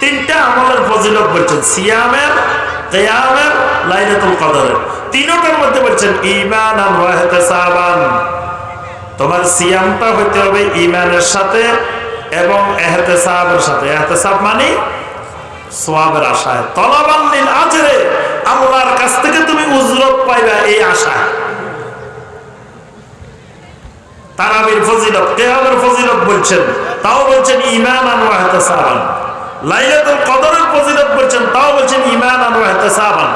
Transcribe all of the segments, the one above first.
তিনটা আমলের ফজিলত বলছেন সিয়ামের, কিয়ামের, লাইলাতুল কদরের। তিনটার মধ্যে বলছেন ঈমান আর ইহতিসাবান। তোমার সিয়ামটা হইতে হবে ঈমানের সাথে এবং ইহতিসাবের সাথে। ইহতিসাব মানে সোয়াবের আশায়। তলাবান লিল আজরে, আল্লাহর কাছ থেকে তুমি উজরত পাইবা এই আশায়। তারাবির ফজিলত, কিয়ামের ফজিলত বলছেন, তাও বলছেন ঈমান আর ইহতিসাবান। লাইলাতুল কদরের ফজিলত বলছেন তাও বলছেন ঈমান আর ইহতিসাবান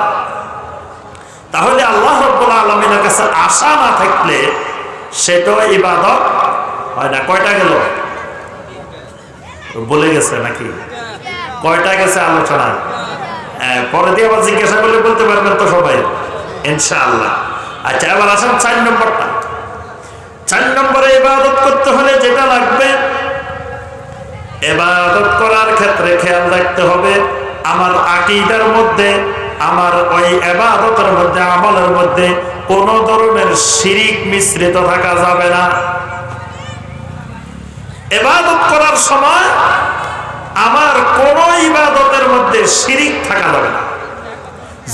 তাহলে আল্লাহ রাব্বুল আলামিনের কাছে আশা না থাকলে সেটাও ইবাদত হয় না। কয়টা গেল? বলে গেছে নাকি? কয়টা গেছে আলোচনা হ্যাঁ, পরে দিয়ে আবার জিজ্ঞাসা করলে বলতে পারবেন তো সবাই ইনশাআল্লাহ। আচ্ছা এবার আসেন চার নম্বরটা। চার নম্বরে ইবাদত করতে হলে যেটা লাগবে এবাদত করার ক্ষেত্রে খেয়াল রাখতে হবে, আমার আকিদার মধ্যে, আমার ওই এবাদতের মধ্যে, আমলের মধ্যে কোন ধরনের শিরিক মিশ্রিত থাকা যাবে না। এবাদত করার সময় আমার কোন ইবাদতের মধ্যে শিরিক থাকা যাবে না।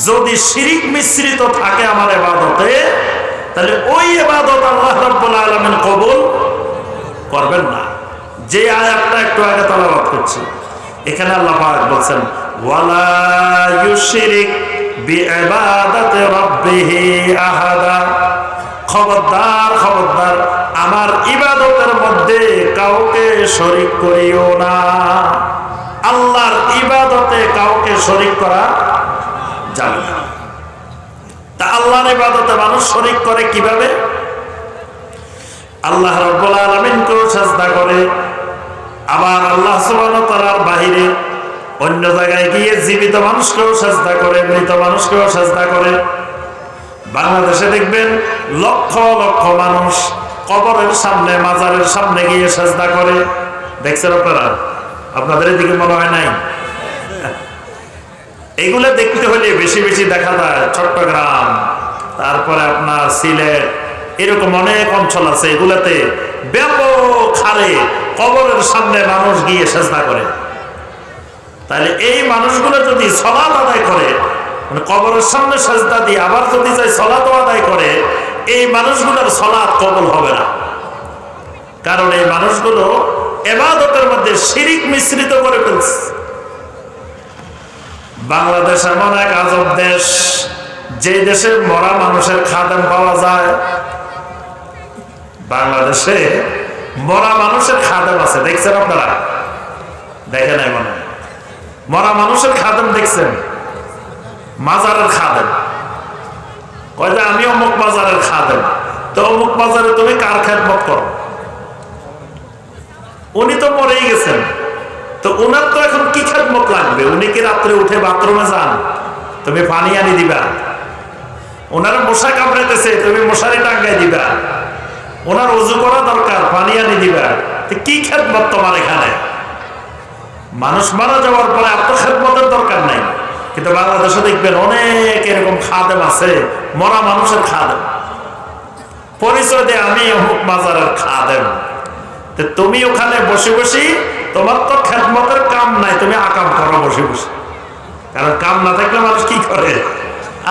যদি শিরিক মিশ্রিত থাকে আমার এবাদতে, তাহলে ওই এবাদত আল্লাহ রাব্বুল আলামিন কবুল করবেন না। যে আয়াতটা একটু আগে তালাবাদ করছি। এখানে আল্লাহ পাক বলছেন, ওয়ালা ইউশরিক বিইবাদাতি রাব্বিহি আহাদা। খবরদার খবরদার, আমার ইবাদতের মধ্যে কাউকে শরীক করিও না। আল্লাহর ইবাদতে কাউকে শরীক করা যাবে না। তা আল্লাহর ইবাদতে মানুষ শরীক করে কীভাবে? আল্লাহ রব্বুল আলামিনকেও সাজদা করে আবার আল্লাহ ওয়া বাহিরে অন্য জায়গায় গিয়ে জীবিত মানুষকেও সাজদা করে, মৃত মানুষকেও সাজদা করে। বাংলাদেশে দেখবেন লক্ষ লক্ষ মানুষ কবরের সামনে, মাজারের সামনে গিয়ে সাজদা করে। দেখছেন আপনারা? আপনাদের এদিকে মনে হয় নাই? এগুলো দেখতে হলে বেশি বেশি দেখা যায়। চট্টগ্রাম, তারপরে আপনার সিলেট এরকম অনেক অঞ্চল আছে এগুলাতে ব্যাপক হারে কবরের সামনে মানুষ গিয়ে চেষ্টা করে। তাহলে এই মানুষগুলো যদি সলাদ আদায় করে মানে কবরের সামনে সাজদা দিয়ে আবার যদি যায় সলাদ আদায় করে, এই মানুষগুলোর সলাদ কবল হবে না। কারণ এই মানুষগুলো এবাদতের মধ্যে শিরিক মিশ্রিত করে ফেলছে। বাংলাদেশ এমন এক আজব দেশ, যে দেশে মরা মানুষের খাদেম পাওয়া যায়। বাংলাদেশে মরা মানুষের খাদেম আছে, দেখছেন আপনারা? দেখেন মনে মরা মানুষের খাদেম দেখছেন? মাজারের খাদেম। কয় আমি অমুক বাজারের খাদেম। তো অমুক বাজারে তুমি কার খেদমত করো? উনি তো মরেই গেছেন। তো ওনার তো এখন কি খেদমত লাগবে? উনি কি রাত্রে উঠে বাথরুমে যান? তুমি পানি আনি দিবা। ওনার মশা কামড়াইতেছে, তুমি মশারি টাঙ্গাই দিবা। ওনার উজু করা দরকার, পানি আনি দিবা কি খেদমত তোমার এখানে? মানুষ মারা যাওয়ার পরে আত্মখেদমতের দরকার নাই। কিন্তু বাংলাদেশে দেখবেন অনেক এরকম খাদেম আছে, মরা মানুষের খাদেম। পরিচয় দিয়ে আমি অমুক মাজারের খাদেম। তুমি ওখানে বসে বসি, তোমার তো খেদমতের কাম নাই, তুমি আকাম করো বসে বসে। কারণ কাম না থাকলে মানুষ কি করে?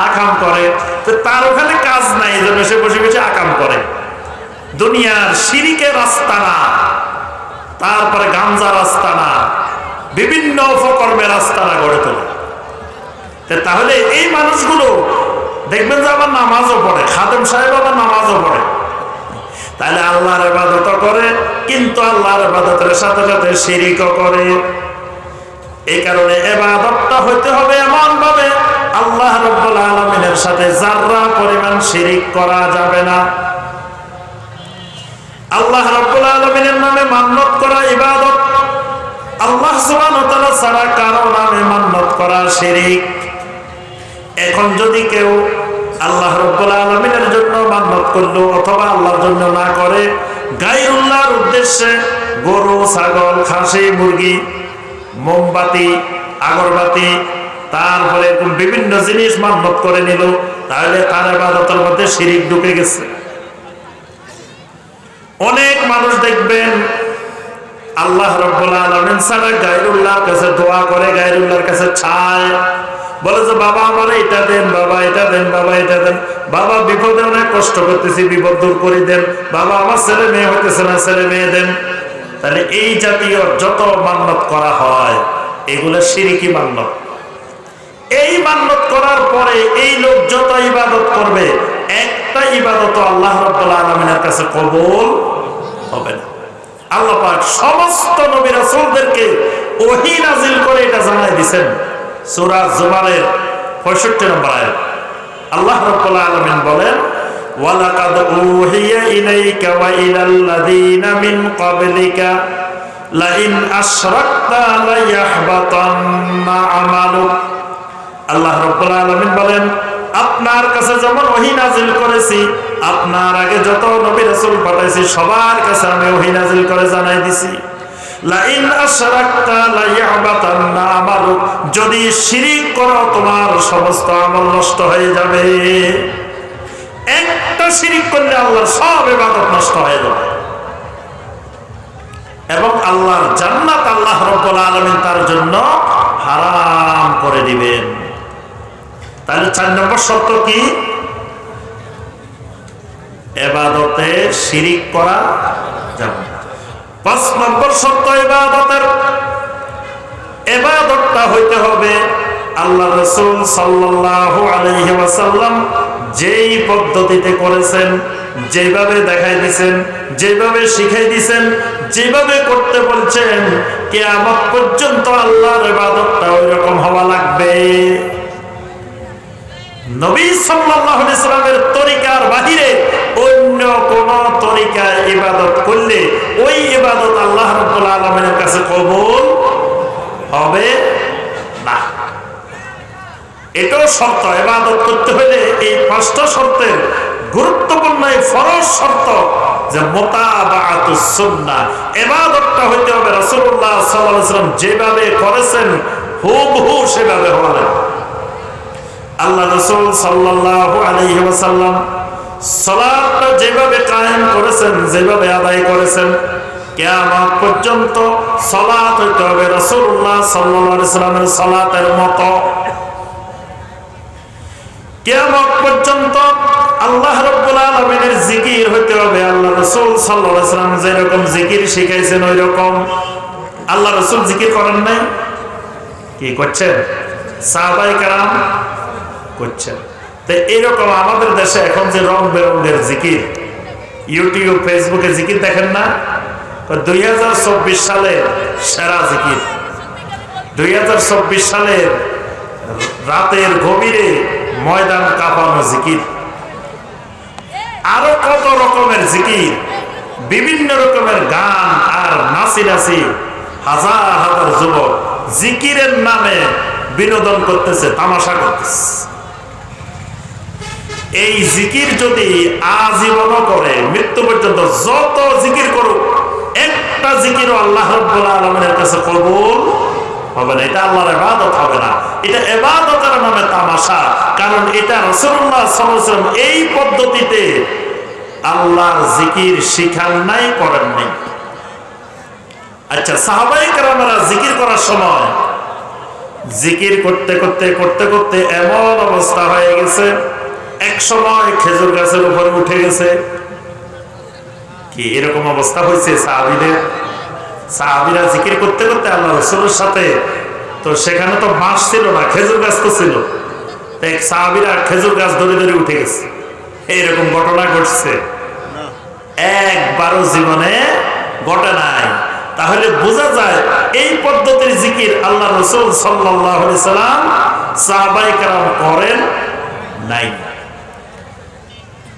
আকাম করে। তো তার ওখানে কাজ নাই যে বসে বসে বসে আকাম করে। দুনিয়ার সিরিকের রাস্তা না, তারপরে গাঞ্জা রাস্তা না, বিভিন্ন উপকর্মের রাস্তা না গড়ে তোলে। তাহলে এই মানুষগুলো দেখবেন যে আবার নামাজও পড়ে, খাদেম সাহেব আবার নামাজও পড়ে। তাহলে আল্লাহর ইবাদত করে, কিন্তু আল্লাহর ইবাদতের সাথে সাথে শিরিকও করে। এই কারণে এবাদতটা হইতে হবে এমন ভাবে আল্লাহ রব্বুল আলমিনের সাথে যাররা পরিমাণ শিরিক করা যাবে না আল্লাহ রব্বুল আলমিনের নামে মান্যত করা ইবাদত। আল্লাহ সুবহানাহু ছাড়া কারও নামে মান্নত করা শিরিক। এখন যদি কেউ আল্লাহ রব্বুল আলমিনের জন্য মান্নত করল অথবা আল্লাহর জন্য না করে গাইরুল্লাহর উদ্দেশ্যে গরু, ছাগল, খাসি, মুরগি, মোমবাতি, আগরবাতি, তারপরে বিভিন্ন জিনিস মান্নত করে নিল, তাহলে তার আবাদতের মধ্যে শিরিক ঢুকে গেছে। অনেক মানুষ দেখবেন আল্লাহ রব্বুল কাছে দোয়া করে গাইরুল্লাহর কাছে ছায় বলে যে, বাবা, আমার এটা দেন, বাবা, এটা দেন, বাবা, এটা দেন। বাবা, বিপদে অনেক কষ্ট করতেছি, বিপদ দূর করে দেন। বাবা, আমার ছেলে মেয়ে হইতেছে না, ছেলে মেয়ে দেন। তাহলে এই জাতীয় যত মান্নত করা হয়, এগুলো সিরিকি মান্নত। এই মান্নত করার পরে এই লোক যত ইবাদত করবে, একটা ইবাদত আল্লাহ রব্বুল আলমিনের কাছে কবুল আল্লাহ পাক সমস্ত নবী রাসূলদেরকে ওহী নাজিল করে এটা জানাই দিবেন সূরা জুমারের 65 নম্বর আয়াত। আল্লাহ রাব্বুল আলামিন বলেন, ওয়ালাকাদ উহিয়া ইলাইকা ওয়া ইলাল লাযিনা মিন ক্বাবলিকা, লাইন আশরাকতা লায়াহবাতান্না আমালুক। আল্লাহ রাব্বুল আলামিন বলেন আপনার কাছে যেমন ওহী নাজিল করেছি, আপনার আগে যত নবী রাসূল পাঠাইছি, সবার কাছে আমি ওহী নাজিল করে জানাই দিছি। যদি শিরিক করো, তোমার সমস্ত আমল নষ্ট হয়ে যাবে। একটা শিরিক করলে আল্লাহর সব ইবাদত নষ্ট হয়ে যাবে। এবং আল্লাহর জান্নাত আল্লাহ রব্বুল আলামিন তার জন্য হারাম করে দিবেন। তাহলে চার নম্বর শর্ত কি? এবাদতে শিরিক করা যাবে। পাঁচ নম্বর শর্ত এবাদতের। এবাদতটা হইতে হবে আল্লাহ রসুল সাল্লাল্লাহু আলাইহি ওয়াসাল্লাম যেই পদ্ধতিতে করেছেন যেভাবে দেখাই দিছেন যেভাবে শিখাই দিছেন যেভাবে করতে বলছেন, কিয়ামত পর্যন্ত আল্লাহর ইবাদতটা ওই রকম হওয়া লাগবে। নবী সাল্লামের তরিকার বাহিরে অন্য কোন তরিকা ইবাদত করলে ওই ইবাদত আল্লাহ আলামিনের কাছে কবুল হবে না। এটাও শর্ত, ইবাদত করতে হলে এই পাঁচটা শর্তের গুরুত্বপূর্ণ এই ফরজ শর্ত যে মোতাবাআতুস সুন্নাহ, ইবাদতটা হইতে হবে রাসূলুল্লাহ সাল্লাল্লাহু আলাইহি সাল্লাম যেভাবে করেছেন, হুবহু সেভাবে হওয়া লাগবে। আল্লাহ রসুল ওয়াসাল্লাম সালাতটা যেভাবে কায়েম করেছেন, যেভাবে আদায় করেছেন পর্যন্ত সালাত হইতে হবে সাল্লামের সালাতের পর্যন্ত আল্লাহ জিকির হইতে হবে, আল্লাহ রাসূল সাল্লাম যেরকম জিকির শিখাইছেন ওই রকম আল্লাহ রসুল জিকির করেন নাই? কি করছেন? সাহাবাই কারাম করছেন। তো এরকম আমাদের দেশে এখন যে রং বেরঙ্গের জিকির ইউটিউব ফেসবুকে জিকির দেখেন না? দুই সালের সেরা জিকির। দুই সালের রাতের গভীরে ময়দান কাঁপানো জিকির। আরও কত রকমের জিকির, বিভিন্ন রকমের গান আর নাচি নাচি হাজার হাজার যুবক জিকিরের নামে বিনোদন করতেছে, তামাশা করতেছে। এই জিকির যদি আজীবন করে, মৃত্যু পর্যন্ত যত জিকির করুক, একটা জিকির আল্লাহ আলমের কাছে কবুল হবে না। এটা আল্লাহর এবাদত হবে না। এটা এবাদতের নামে তামাশা। কারণ এটা রসুল্লাহ এই পদ্ধতিতে আল্লাহর জিকির শিখান নাই, করেন নাই। আচ্ছা সাহাবাই কারামেরা জিকির করার সময় জিকির করতে করতে করতে করতে এমন অবস্থা হয়ে গেছে এক সময় খেজুর গাছের উপরে উঠে গেছে। কি এরকম অবস্থা হয়েছে সাহাবিদের? সাহাবিরা জিকির করতে করতে আল্লাহ রসুলের সাথে, তো সেখানে তো বাঁশ ছিল না, খেজুর গাছ তো ছিল। তাই সাহাবিরা খেজুর গাছ ধরে ধরে উঠে গেছে। এইরকম ঘটনা ঘটছে। একবারও জীবনে ঘটে নাই। তাহলে বোঝা যায়, এই পদ্ধতির জিকির আল্লাহ রসুল সাল্লাম সাহাবাই কারাম করেন নাই।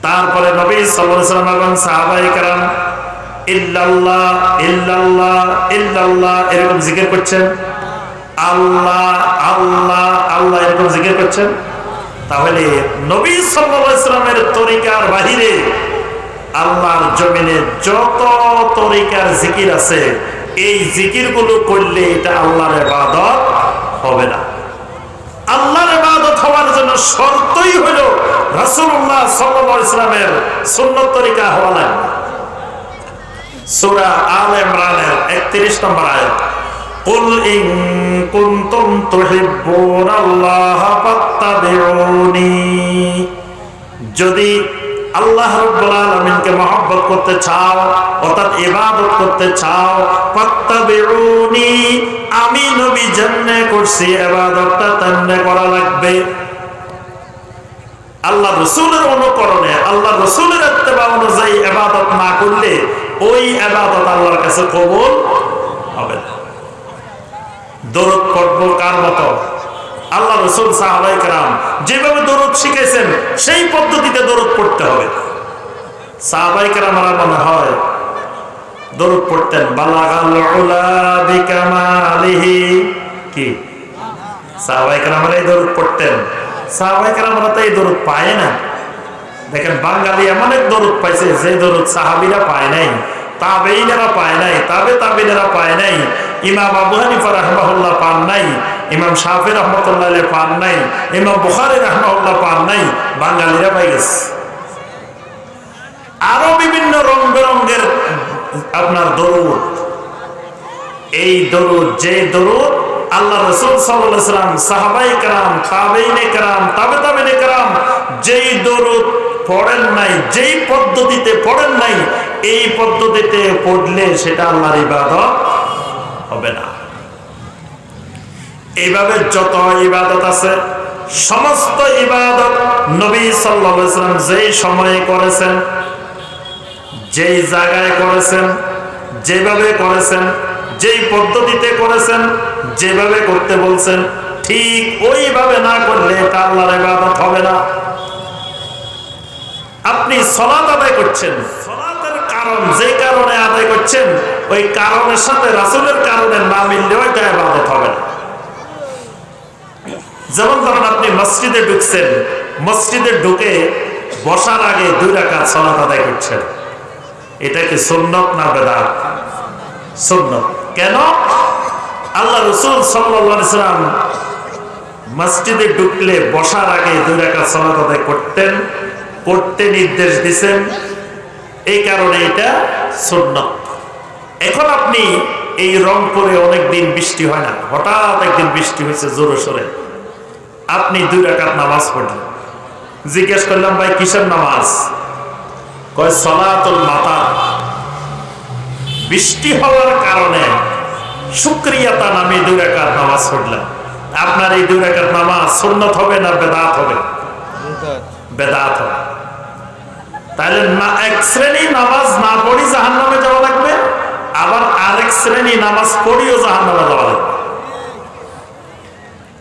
তারপরে নবী সাল্লাম এবং সাহাবাই কারাম, ইল্লাল্লাহ ইল্লাল্লাহ ইল্লাল্লাহ এরকম জিকির করছেন। আল্লাহ আল্লাহ আল্লাহ এরকম জিজ্ঞেস করছেন। তাহলে নবী সাল্লামের তরিকার বাহিরে আল্লাহর জমিনে যত তরিকার জিকির আছে, এই জিকিরগুলো করলে এটা আল্লাহর ইবাদত হবে না। আল্লাহর ইবাদত হওয়ার জন্য শর্তই হলো রাসূলুল্লাহ সাল্লাল্লাহু আলাইহি ইসলামের সুন্নত তরিকা হওয়া লাগবে সূরা আল ইমরানের 31 নম্বর আয়াত قل إن كنتم تحبون الله فاتبعوني যদি আল্লাহ রাব্বুল আলামিনকে মহব্বত করতে চাও অর্থাৎ ইবাদত করতে চাও ফাত্তাবিউনি আমি নবী যেমনে করছি ইবাদতটা তেমনে করা লাগবে আল্লাহ রসুলের অনুকরণে, আল্লাহ রসুলের ইত্তেবা অনুযায়ী ইবাদত না করলে ওই ইবাদত আল্লাহর কাছে কবুল হবে না। দরদ পড়ব কার মতো? আল্লাহ রসুল সাহাবাই কালাম যেভাবে দরদ শিখেছেন, সেই পদ্ধতিতে দরদ পড়তে হবে। সাহাবাই কালাম আমার মনে হয় দরদ পড়তেন, বালাগাল কি? সাহাবাই কালামরা এই দরদ পড়তেন। এই দরদ পায় না। দেখেন বাঙালি এমন পাইছে যে দরদ সাহাবিরা পায় নাই তাবেইনেরা নাই, তাবে তাবিনেরা পায় নাই, ইমাম আবু হানিফা রহমাহুল্লাহ পান নাই, ইমাম শাফি রহমতুল্লাহ পান নাই, ইমাম বুখারি রহমাউল্লাহ পান নাই, বাঙালিরা পাই গেছে। আরও বিভিন্ন রং বেরঙ্গের আপনার দরুদ। এই দরুদ যে দরুদ আল্লাহ রসুল সাল্লাম সাহাবাই কালাম তাবেইনে কালাম তাবে তাবেনে কালাম যেই দরুদ পড়েন নাই, যেই পদ্ধতিতে পড়েন নাই, এই পদ্ধতিতে পড়লে সেটা আল্লাহর ইবাদত হবে না। এইভাবে যত ইবাদত আছে, সমস্ত ইবাদত নবী সাল্লাম যেই সময়ে করেছেন, যেই জায়গায় করেছেন, যেভাবে করেছেন যেই পদ্ধতিতে করেছেন, যেভাবে করতে বলছেন, ঠিক ওইভাবে না করলে এটা আল্লাহর ইবাদত হবে না। আপনি সলাত আদায় করছেন। সলাতের কারণ যে কারণে আদায় করছেন, ওই কারণের সাথে রাসুলের কারণে না মিললে ওইটা ইবাদত হবে না। যেমন ধরেন আপনি মসজিদে ঢুকছেন, মসজিদে ঢুকে বসার আগে দুই রাকাত সলাত আদায় করছেন। এটা কি সুন্নত না বেদাত? সুন্নত। কেন? আল্লাহ রসুল সাল্লাম মসজিদে ঢুকলে বসার আগে দুই রাকাত সলাত আদায় করতেন করতে নির্দেশ দিছেন। এই কারণে এটা সুন্নত। এখন আপনি এই রংপুরে অনেকদিন বৃষ্টি হয় না, হঠাৎ একদিন বৃষ্টি হয়েছে জোরে সোরে। আপনি দুই রাকাত নামাজ পড়লেন। জিজ্ঞেস করলাম, ভাই, কিসের নামাজ? কয়, সলাতুল মাতা বৃষ্টি হওয়ার কারণে শুক্রিয়াতা নামে দুই রাকাত নামাজ পড়লাম। আপনার এই দুই রাকাত নামাজ সুন্নত হবে না বেদাত হবে? বেদাত। হবে। তাহলে না এক শ্রেণি নামাজ না পড়ি জাহান নামে যাওয়া লাগবে? আবার আরেক শ্রেণি নামাজ পড়িও জাহান নামে যাওয়া লাগবে?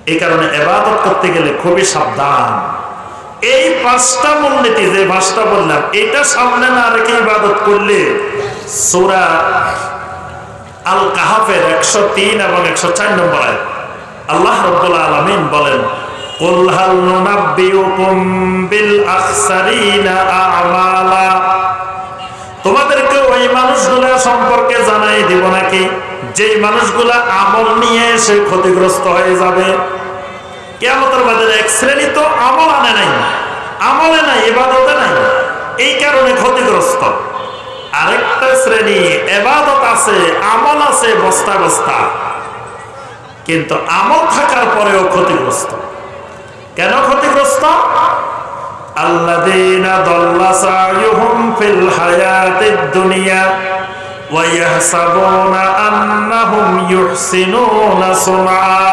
এই কারণে এবাদত করতে গেলে খুবই সাবধান। এই পাঁচটা মূলনীতি যে পাঁচটা বললাম এটা সামনে না রেখে ইবাদত করলে সুরা আল কাহাফের একশো তিন এবং একশো চার নম্বর আয় আল্লাহ রব্বুল আলমিন বলেন قل هل ننبئكم بالأخسرين أعمالا তোমাদেরকে ওই মানুষগুলা সম্পর্কে জানাই দিব নাকি যেই মানুষগুলা আমল নিয়ে এসে ক্ষতিগ্রস্ত হয়ে যাবে কেমতের বাজারে এক শ্রেণী তো আমল আনে নাই আমলে নাই এবাদতে নাই এই কারণে ক্ষতিগ্রস্ত আরেকটা শ্রেণী এবাদত আছে আমল আছে বস্তা বস্তা কিন্তু আমল থাকার পরেও ক্ষতিগ্রস্ত কেন ক্ষতিগ্রস্ত الذين ضل سعيهم في الحياة الدنيا ويحسبون أنهم يحسنون صنعا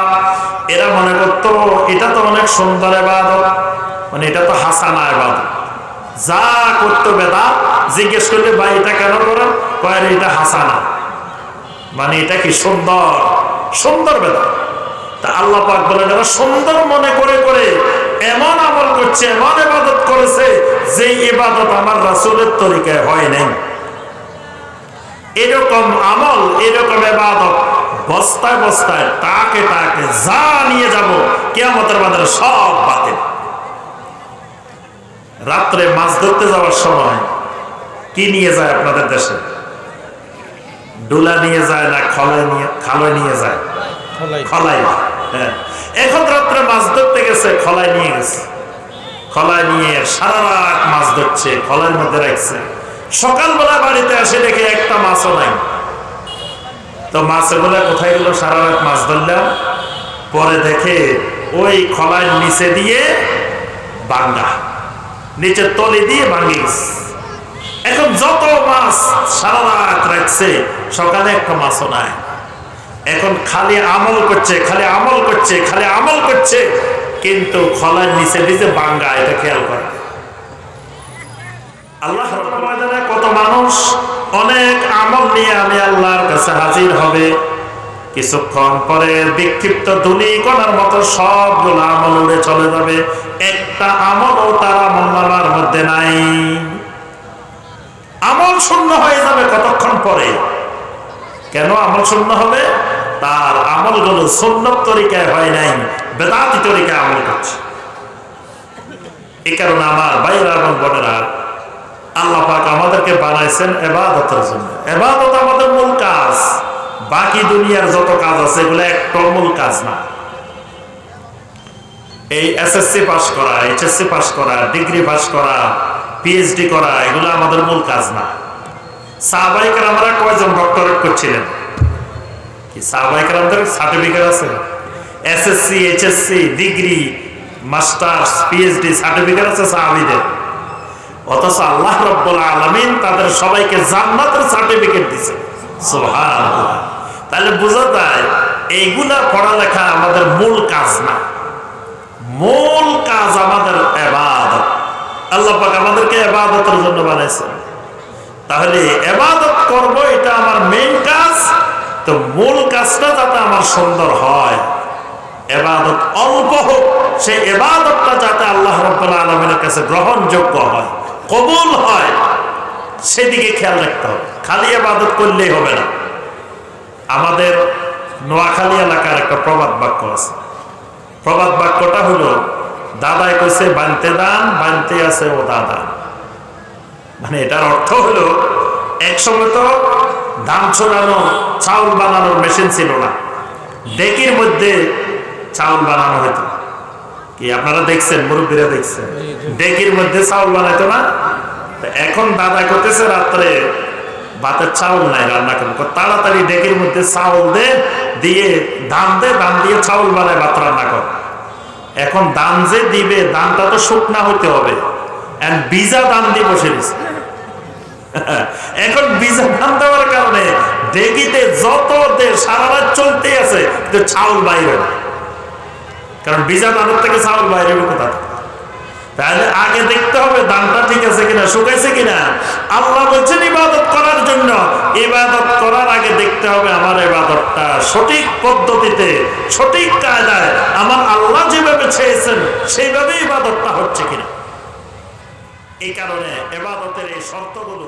এরা মনে করতো এটা তো অনেক সুন্দর এবাদত মানে এটা তো হাসানা এবাদত যা করতো বেদা জিজ্ঞেস করলে, ভাই, এটা কেন করেন কয়ের এটা হাসানা। মানে এটা কি সুন্দর? সুন্দর বেদা তা আল্লাহ পাক বলেন, এরা সুন্দর মনে করে করে এমন আমল করছে, এমন ইবাদত করেছে যে ইবাদত আমার রাসূলের তরিকায় হয় নাই। এরকম আমল, এরকম ইবাদত বস্তায় বস্তায় তাকে তাকে যা নিয়ে যাব, কেয়ামতের বাজারে সব বাতিল। রাত্রে মাছ ধরতে যাওয়ার সময় কি নিয়ে যায় আপনাদের দেশে? ডুলা নিয়ে যায় না খলায় নিয়ে খালয় নিয়ে যায়? খলাই। হ্যাঁ। এখন রাত্রে মাছ ধরতে গেছে খলায় নিয়ে গেছে। খলায় নিয়ে সারা রাত মাছ ধরছে খলার মধ্যে রাখছে। সকালবেলা বাড়িতে আসে দেখে একটা মাছও নাই। তো মাছগুলো কোথায় গেল? সারা রাত মাছ ধরলাম। পরে দেখে ওই খলার নিচে দিয়ে বাঙ্গা নিচের তলে দিয়ে ভাঙে গেছে। এখন যত মাছ সারা রাত রাখছে, সকালে একটা মাছও নাই। এখন খালি আমল করছে, খালি আমল করছে, খালি আমল করছে, কিন্তু খলার নিচে নিচে বাঙ্গা, এটা খেয়াল করে। আল্লাহ কত মানুষ অনেক আমল নিয়ে আমি আল্লাহর কাছে হাজির হবে। কিছুক্ষণ পরে বিক্ষিপ্ত ধুলি কণার মতো সবগুলো আমল উড়ে চলে যাবে। একটা আমলও তার আমল মধ্যে নাই। আমল শূন্য হয়ে যাবে কতক্ষণ পরে? কেন আমল শূন্য হবে? তার আমলগুলো সুন্নত তরিকায় হয় নাই, বেদাতি তরিকায় আমল করছে। এই কারণে আমার ভাইয়েরা এবং বোনেরা, আল্লাহ পাক আমাদেরকে বানাইছেন এবাদতের জন্য। এবাদত আমাদের মূল কাজ। বাকি দুনিয়ার যত কাজ আছে, এগুলো একটা মূল কাজ না। এই এসএসসি পাস করা, এইচএসসি পাস করা, ডিগ্রি পাস করা পিএইচডি করা, এগুলো আমাদের মূল কাজ না। সাহবাইকার আমরা কয়জন ডক্টরেট করছিলেন? কি সাহবাইকার আমাদের সার্টিফিকেট আছে? SSC HSC degree masters PhD certificate আছে সাহাবিদের। অথচ আল্লাহ রব্বুল আলমিন তাদের সবাইকে জান্নাতের সার্টিফিকেট দিছে তাহলে বোঝা যায়, এইগুলা পড়ালেখা আমাদের মূল কাজ না। মূল কাজ আমাদের এবাদত। আল্লাহ পাক আমাদেরকে এবাদতের জন্য বানাইছেন তাহলে এবাদত করব, এটা আমার মেইন কাজ। তো মূল কাজটা যাতে আমার সুন্দর হয়। এবাদত অল্প হোক, সেই এবাদতটা যাতে আল্লাহ রব্বুল আলমিনের কাছে গ্রহণযোগ্য হয়, কবুল হয়, সেদিকে খেয়াল রাখতে হবে। খালি এবাদত করলেই হবে না। আমাদের নোয়াখালী এলাকার একটা প্রবাদ বাক্য আছে। প্রবাদ বাক্যটা হলো দাদাই কইছে বানতে দান বানতে আছে ও দাদা। মানে এটার অর্থ হলো এক সময় তো ধান ছোড়ানো চাউল বানানোর মেশিন ছিল না। ডেকির মধ্যে চাউল বানানো হতো কি আপনারা দেখছেন? মুরব্বীরা দেখছেন? ডেকির মধ্যে চাউল বানাইতো না? এখন দাদা করতেছে রাত্রে ভাতের চাউল নাই রান্না করব। তাড়াতাড়ি ডেকির মধ্যে চাউল দে দিয়ে ধান দে ধান দিয়ে চাউল বানায় ভাত রান্না কর। এখন দান যে দিবে, দানটা তো শুকনা হইতে হবে। বিজা দান দিয়ে বসে দিছে। এখন বিজা দান দেওয়ার কারণে ডেগিতে যত দেশ সারা রাত চলতে আছে চাউল বাইরে কারণ বিজা দানের থেকে ছাউল বাইরে কোথা? তাহলে আগে দেখতে হবে দানটা ঠিক আছে কিনা, শুকাইছে কিনা। আল্লাহ বলছেন ইবাদত করার জন্য। ইবাদত করার আগে দেখতে হবে আমার ইবাদতটা সঠিক পদ্ধতিতে, সঠিক কায়দায় আমার আল্লাহ যেভাবে চেয়েছেন, সেইভাবে ইবাদতটা হচ্ছে কিনা। এই কারণে এবাদতের এই শর্তগুলো